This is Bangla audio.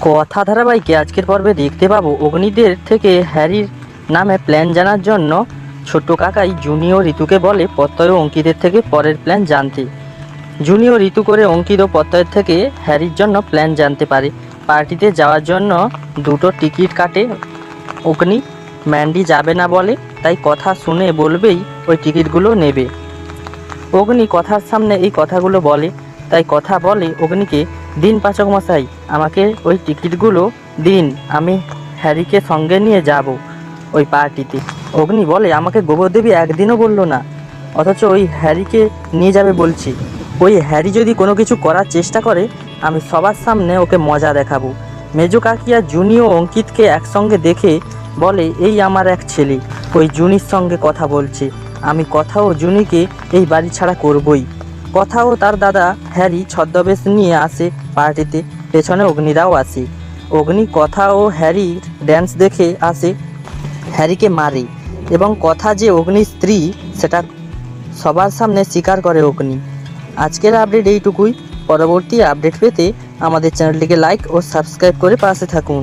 কথা ধারাবাহিকে আজকের পর্বে দেখতে পাবো অগ্নিদের থেকে হ্যারির নামে প্ল্যান জানার জন্য। ছোট্ট কাকাই জুনিয়র ঋতুকে বলে প্রত্যয় অঙ্কিতের থেকে পরের প্ল্যান জানতে। জুনিয়র ঋতু করে অঙ্কিত প্রত্যয়ের থেকে হ্যারির জন্য প্ল্যান জানতে পারে। পার্টিতে যাওয়ার জন্য দুটো টিকিট কাটে। অগ্নি, ম্যান্ডি যাবে না বলে, তাই কথা শুনে বলবেই ওই টিকিটগুলো নেবে। অগ্নি কথার সামনে এই কথাগুলো বলে। তাই কথা বলে অগ্নিকে, দিন পাচক মশাই, আমাকে ওই টিকিটগুলো দিন, আমি হ্যারিকে সঙ্গে নিয়ে যাব ওই পার্টিতে। অগ্নি বলে, আমাকে গোবরদেবী একদিনও বলল না, অথচ ওই হ্যারিকে নিয়ে যাবে বলছি। ওই হ্যারি যদি কোনো কিছু করার চেষ্টা করে, আমি সবার সামনে ওকে মজা দেখাবো। মেজো কাকিয়া জুনি ও অঙ্কিতকে একসঙ্গে দেখে বলে, এই আমার এক ছেলে। ওই জুনির সঙ্গে কথা বলছে। আমি কথা ও জুনিকে এই বাড়ি ছাড়া করবই। কথা ও তার দাদা হ্যারি ছদ্মবেশ নিয়ে আসে পার্টিতে। পেছনে অগ্নিরাও আসে। অগ্নি কথা ও হ্যারির ড্যান্স দেখে আসে, হ্যারিকে মারে এবং কথা যে অগ্নির স্ত্রী, সেটা সবার সামনে স্বীকার করে অগ্নি। আজকের আপডেট এইটুকুই। পরবর্তী আপডেট পেতে আমাদের চ্যানেলটিকে লাইক ও সাবস্ক্রাইব করে পাশে থাকুন।